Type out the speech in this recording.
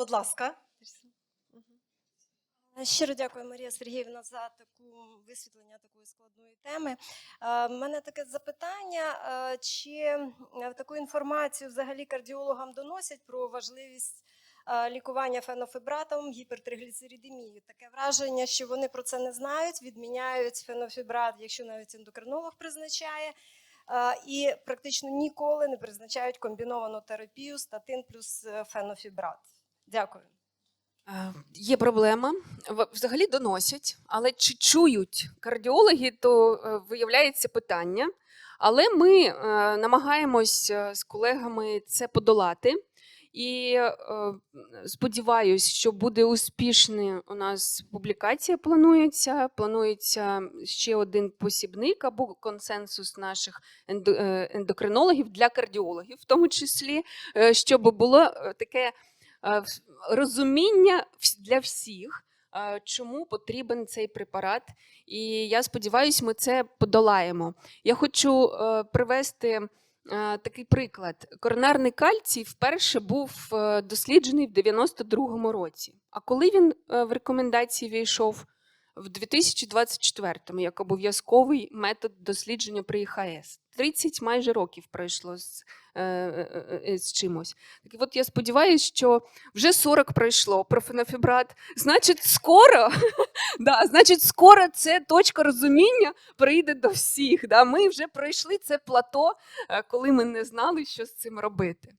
Будь ласка. Щиро дякую, Марія Сергіївна, за таку висвітлення такої складної теми. У мене таке запитання: е, чи е, таку інформацію взагалі кардіологам доносять про важливість е, лікування фенофібратом гіпертригліцеридемії? Таке враження, що вони про це не знають, відміняють фенофібрат, якщо навіть ендокринолог призначає. е, І практично ніколи не призначають комбіновану терапію статин плюс е, фенофібрат. Дякую. Е, Є проблема, взагалі доносять, але чи чують кардіологи, то е, виявляється питання. Але ми е, намагаємось з колегами це подолати. І сподіваюсь, що буде успішна у нас публікація. Планується. Планується ще один посібник або консенсус наших ендокринологів для кардіологів, в тому числі, щоб було таке розуміння для всіх, е, чому потрібен цей препарат. І я сподіваюся, ми це подолаємо. Я хочу е, привести е, такий приклад. Коронарний кальцій вперше був е, досліджений в 92-му році. А коли він е, в рекомендації війшов? В 2024-му як обов'язковий метод дослідження при ІХС. 30 майже років пройшло з, е, е, е, з чимось. Так от я сподіваюся, що вже 40 пройшло про фенофібрат. Значить, скоро, да, значить, скоро це точка розуміння прийде до всіх. Да. Ми вже пройшли це плато, е, коли ми не знали, що з цим робити.